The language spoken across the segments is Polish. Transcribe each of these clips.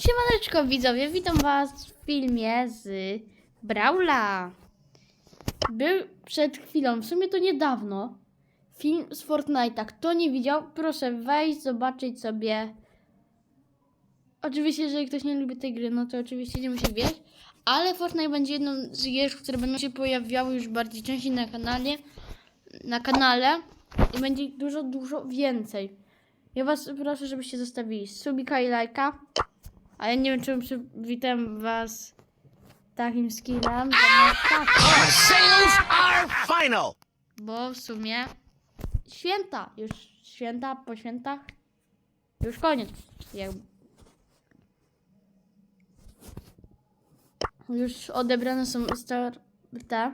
Siemaneczko widzowie, witam was w filmie z Brawla. Był przed chwilą, w sumie to niedawno, film z Fortnite'a. Kto nie widział, proszę wejść, zobaczyć sobie. Oczywiście, jeżeli ktoś nie lubi tej gry, no to oczywiście nie musi wieść. Ale Fortnite będzie jedną z gier, które będą się pojawiały już bardziej częściej na kanale. Na kanale. I będzie dużo, dużo więcej. Ja was proszę, żebyście zostawili subika i lajka. A ja nie wiem, czy przywitam was takim skillem, tak, Our sales are final. bo w sumie święta, już święta po świętach, już koniec. Jakby. Już odebrane są star, te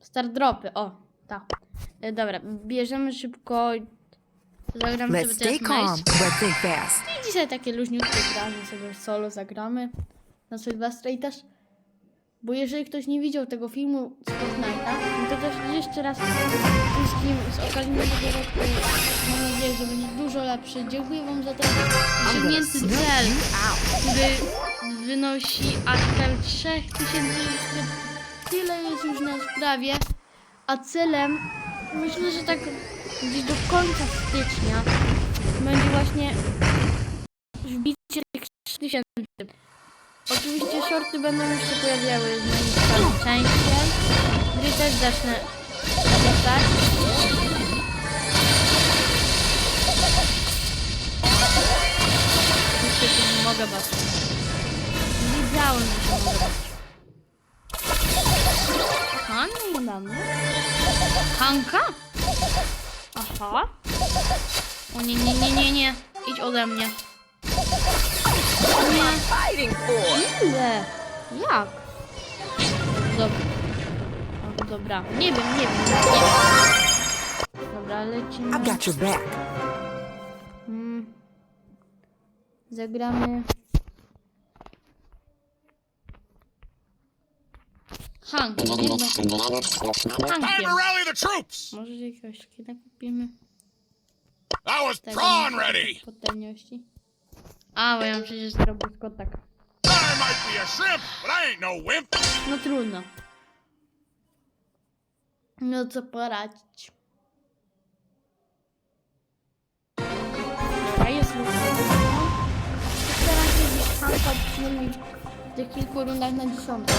star dropy, o, tak. E, Dobra, bierzemy szybko, zagramy Let's sobie stay teraz calm, but think fast. Dzisiaj takie luźniutkie granie sobie solo zagramy na Sylwestra i też, bo jeżeli ktoś nie widział tego filmu z Fortnite'a, no to też jeszcze raz wszystkim z okazji nowego roku mam nadzieję, że będzie dużo lepszy. Dziękuję wam za ten osiągnięty cel, który wynosi prawie 3000 subskrypcji. Tyle jest już na sprawie, a celem myślę, że tak gdzieś do końca stycznia będzie właśnie wbicie tych 3000. Oczywiście shorty będą już się pojawiały z moim kanałem częściej. Gry też zacznę wrzucać. Niestety nie mogę was. Wiedziałem, że się mogę. Aha, nie na mnie. Hanka? Aha. O nie, nie, nie, nie, nie. Idź ode mnie. Nie. Fighting for. Ile? Jak? Dobra. O, Dobra. Nie wiem, nie wiem, nie wiem. Dobra, lecimy. I've got your back. Mm. Zagramy. Hank. Hank. Time to rally the troops. Może jakiegoś skina kupimy? I was prawn ready. Potężności. A, bo ja mam przecież zrobić kotak. I might be a shrimp, but I ain't no wimp. No trudno. No co poradzić. Dobra, jest luz. Staram się gdzieś Hanka przynajmniej w tych kilku rundach na dziesiątą.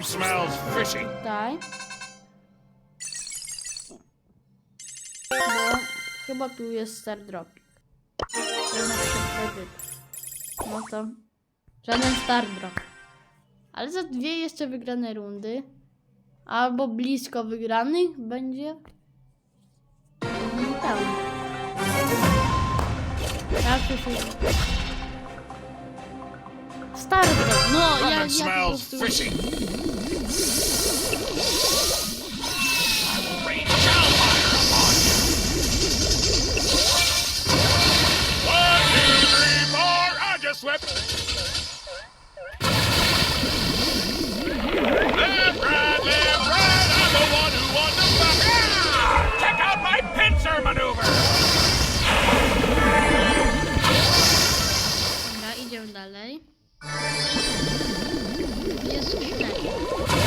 Something smells fishy. Tutaj. Bo chyba tu jest star dropik. No to żaden star drop. Ale za dwie jeszcze wygrane rundy. Albo blisko wygranych będzie. Tam. Tak, to się... Star drop. No, ja, Something ja po smells fishy. I will rain hellfire upon you. One, two, three, four. I just swept. Left, right, left, right. I'm the one who won the fight. Ah! Check out my pincer maneuver. Dobra, idziemy dalej. Jest skrzyneczka.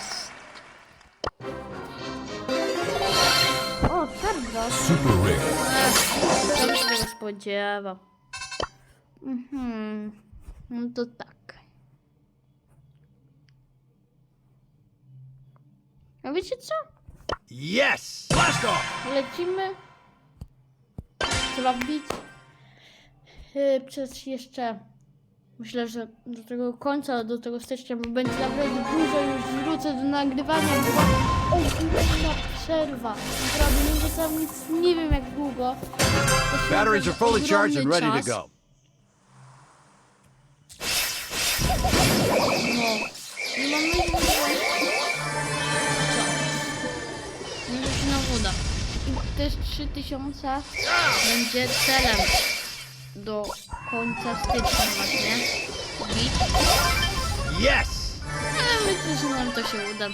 Nice. O, Tardros. Super rare. To się spodziewał. Mhm. No to tak. A wiecie co? Yes! Blast off! Lecimy. Trzeba wbić y, przez jeszcze Myślę, że do tego końca, do tego stycznia, bo będzie naprawdę dużo już wrócę do nagrywania, bo o, ogromna przerwa. Naprawdę, nie wracam nic, nie wiem jak długo. Batteries are fully charged and ready to go. No. I mam nadzieję, że... Może się nam uda. I też 3000 będzie celem do końca stycznia właśnie. Bić. Yes! Ale myślę, że nam to się uda.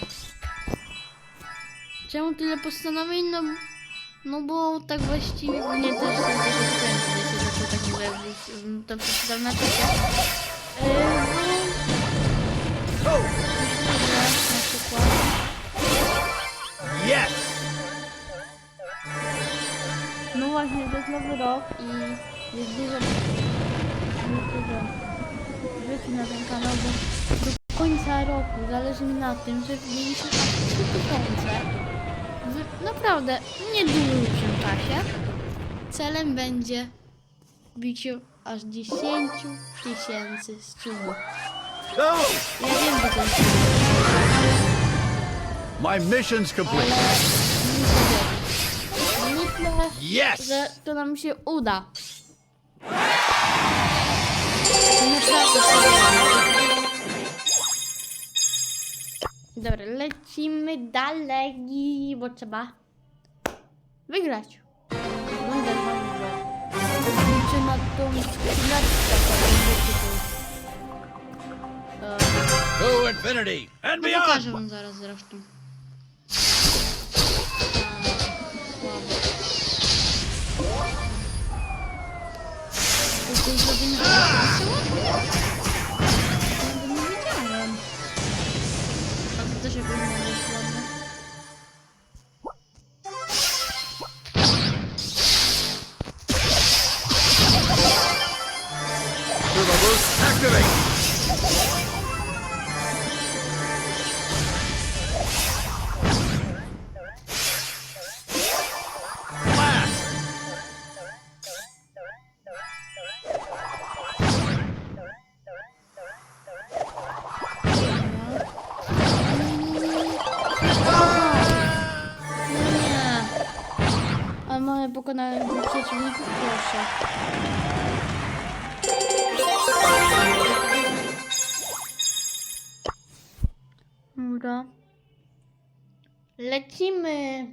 Czemu tyle postanowień? No, no bo tak właściwie mnie też są takie szczęście, się zaczął taki webus, to przeczytam na czacie. Myślę, że na przykład Yes! No właśnie, to jest nowy rok i jest dużo że wrzuci na ten kanał, bo do końca roku zależy mi na tym, że wbiliśmy aż 3000 w naprawdę niedługim czasie. Celem będzie biciu aż 10 tysięcy subów. Go! Ja wiem, że to jest My mission's ale complete. myślę, Yes! że to nam się uda. Dobra, lecimy dalej, bo trzeba wygrać. Będę Liczę na tą chwileczkę, To infinity and beyond! pokażę wam zaraz zresztą. Ale mamy pokonane dwóch przeciwników, proszę. Dobra. Lecimy.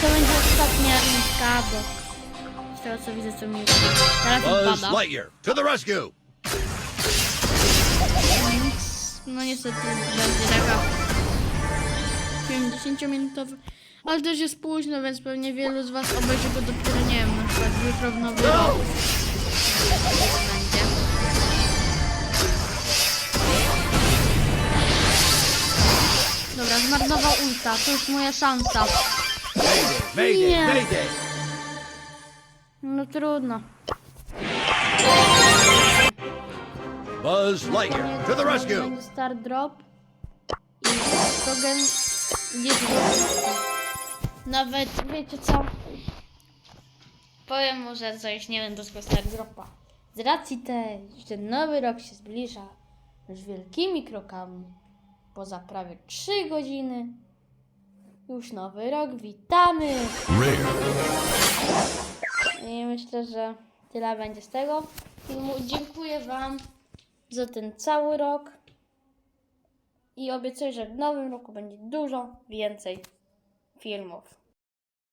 To będzie ostatnia rundka, bo z tego co widzę, to mi teraz Buzz pada. Lightyear, to the rescue! No niestety będzie taka film 10-minutowy, ale też jest późno, więc pewnie wielu z Was obejrzy go dopiero, nie wiem, na przykład jutro w nowy rok. Dobra, zmarnował ulta, to już moja szansa. Nie. No trudno. Buzz Lightyear, to the rescue! Będzie star drop i jest Nawet, wiecie co? Powiem mu, że coś nie wiem do tego star dropa. Z racji tej, że nowy rok się zbliża już wielkimi krokami. Poza prawie 3 godziny. Już nowy rok, witamy! I myślę, że tyle będzie z tego filmu. Dziękuję Wam za ten cały rok. I obiecuję, że w nowym roku będzie dużo więcej filmów.